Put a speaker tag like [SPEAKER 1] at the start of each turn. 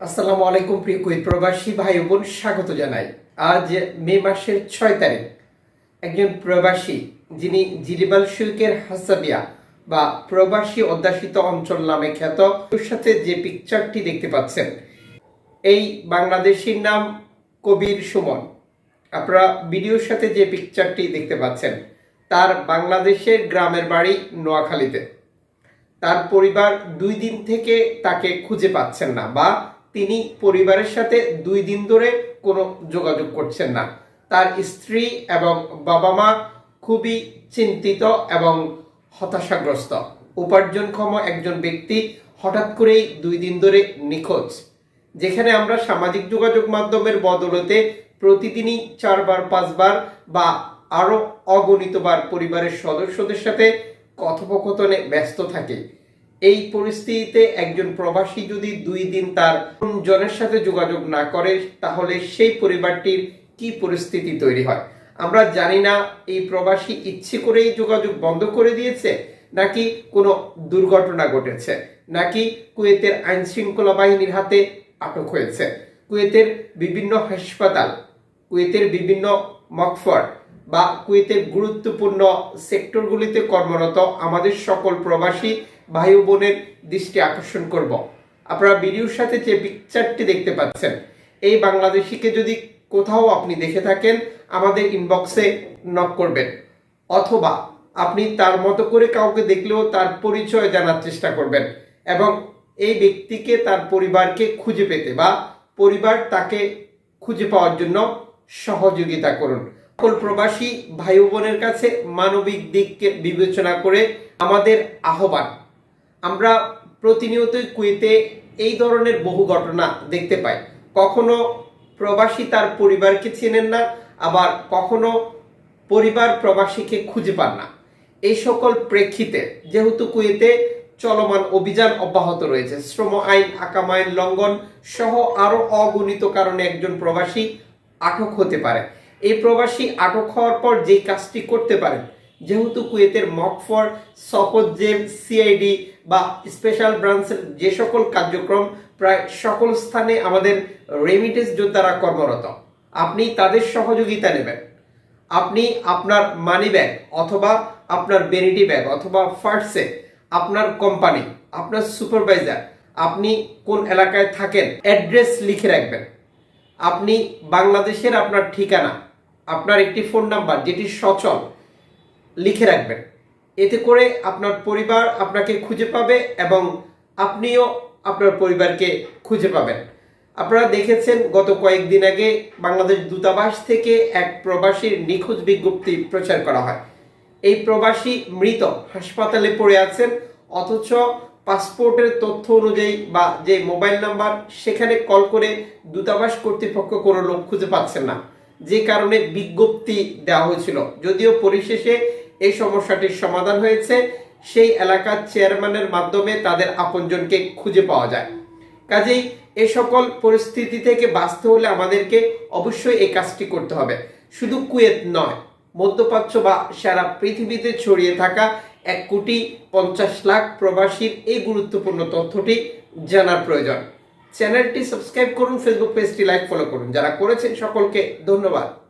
[SPEAKER 1] আসসালামু আলাইকুম প্রিয় কুইত প্রবাসী ভাই বোন, স্বাগত জানাই। আজ মে মাসের ছয় তারিখ। একজন প্রবাসী যিনি জিরিবাল শুল্কের হাসাবিয়া বা প্রবাসী অধ্যাসিত অঞ্চল নামে খ্যাত, ওর সাথে যে পিকচারটি দেখতে পাচ্ছেন, এই বাংলাদেশির নাম কবির সুমন। আপনারা ভিডিওর সাথে যে পিকচারটি দেখতে পাচ্ছেন, তার বাংলাদেশের গ্রামের বাড়ি নোয়াখালীতে। তার পরিবার দুই দিন থেকে তাকে খুঁজে পাচ্ছেন না বা তিনি পরিবারের সাথে দুই দিন ধরে কোনো যোগাযোগ করছেন না। তার স্ত্রী এবং বাবা মা খুবই চিন্তিত এবং হতাশাগ্রস্ত। উপার্জনক্ষম একজন ব্যক্তি হঠাৎ করেই দুই দিন ধরে নিখোঁজ। যেখানে আমরা সামাজিক যোগাযোগ মাধ্যমের বদলতে প্রতিদিনই চারবার, পাঁচবার বা আরও অগণিতবার পরিবারের সদস্যদের সাথে কথোপকথনে ব্যস্ত থাকে। এই পরিস্থিতিতে একজন প্রবাসী যদি দুই দিন তার জনের সাথে যোগাযোগ না করে, তাহলে সেই পরিবারটির কি পরিস্থিতি তৈরি হয়? আমরা জানি না এই প্রবাসী ইচ্ছে করেই যোগাযোগ বন্ধ করে দিয়েছে, নাকি কোনো দুর্ঘটনা ঘটেছে, নাকি কুয়েতের আইন শৃঙ্খলা বাহিনীর হাতে আটক হয়েছে। কুয়েতের বিভিন্ন হাসপাতাল, কুয়েতের বিভিন্ন মকফর বা কুয়েতের গুরুত্বপূর্ণ সেক্টরগুলিতে কর্মরত আমাদের সকল প্রবাসী ভাই বোনের দৃষ্টি আকর্ষণ করব। আপনারা ভিডিওর সাথে যে পিকচারটি দেখতে পাচ্ছেন, এই বাংলাদেশিকে যদি কোথাও আপনি দেখে থাকেন, আমাদের ইনবক্সে নক করবেন। অথবা আপনি তার মতো করে কাউকে দেখলেও তার পরিচয় জানার চেষ্টা করবেন এবং এই ব্যক্তিকে তার পরিবারকে খুঁজে পেতে বা পরিবার তাকে খুঁজে পাওয়ার জন্য সহযোগিতা করুন। সকল প্রবাসী ভাই বোনের কাছে মানবিক দিককে বিবেচনা করে আমাদের আহ্বান। আমরা প্রতিনিয়তই কুয়েতে এই ধরনের বহু ঘটনা দেখতে পাই। কখনো প্রবাসী তার পরিবারকে চেনেন না, আবার কখনো পরিবার প্রবাসীকে খুঁজে পান না। এই সকল প্রেক্ষিতে যেহেতু কুয়েতে চলমান অভিযান অব্যাহত রয়েছে, শ্রম আইন, আকাম আইন লঙ্ঘন সহ আরও অগণিত কারণে একজন প্রবাসী আটক হতে পারে। এই প্রবাসী আটক হওয়ার পর যেই কাজটি করতে পারেন যেহেতু কুয়েতের মকফর সপদ জেল সিআইডি বা স্পেশাল ব্রাঞ্চের যে সকল কার্যক্রম, প্রায় সকল স্থানে আমাদের রেমিটেন্স যোদ্ধারা কর্মরত। আপনি তাদের সহযোগিতা নেবেন। আপনি আপনার মানি ব্যাগ অথবা আপনার বেনিটি ব্যাগ অথবা ফার্সে আপনার কোম্পানি আপনার সুপারভাইজার আপনি কোন এলাকায় থাকেন অ্যাড্রেস লিখে রাখবেন। আপনি বাংলাদেশের আপনার ঠিকানা, আপনার একটি ফোন নাম্বার যেটি সচল লিখে রাখবেন। এতে করে আপনার পরিবার আপনাকে খুঁজে পাবে এবং আপনিও আপনার পরিবারকে খুঁজে পাবেন। আপনারা দেখেছেন, গত কয়েকদিন আগে বাংলাদেশ দূতাবাস থেকে এক প্রবাসীর নিখোঁজ বিজ্ঞপ্তি প্রচার করা হয়। এই প্রবাসী মৃত, হাসপাতালে পড়ে আছেন, অথচ পাসপোর্টের তথ্য অনুযায়ী বা যে মোবাইল নাম্বার, সেখানে কল করে দূতাবাস কর্তৃপক্ষ কোনো লোক খুঁজে পাচ্ছেন না। যে কারণে বিজ্ঞপ্তি দেওয়া হয়েছিল। যদিও পরিশেষে এই সমস্যাটির সমাধান হয়েছে। সেই এলাকার চেয়ারম্যানের মাধ্যমে তাদের আপনজনকে খুঁজে পাওয়া যায়। কাজেই এ সকল পরিস্থিতি থেকে বাঁচতে হলে আমাদেরকে অবশ্যই এই কাজটি করতে হবে। শুধু কুয়েত নয়, মধ্যপ্রাচ্য বা সারা পৃথিবীতে ছড়িয়ে থাকা এক কোটি পঞ্চাশ লাখ প্রবাসীর এই গুরুত্বপূর্ণ তথ্যটি জানার প্রয়োজন। চ্যানেলটি সাবস্ক্রাইব করুন, ফেসবুক পেজটি লাইক, ফলো করুন। যারা করেছেন সকলকে ধন্যবাদ।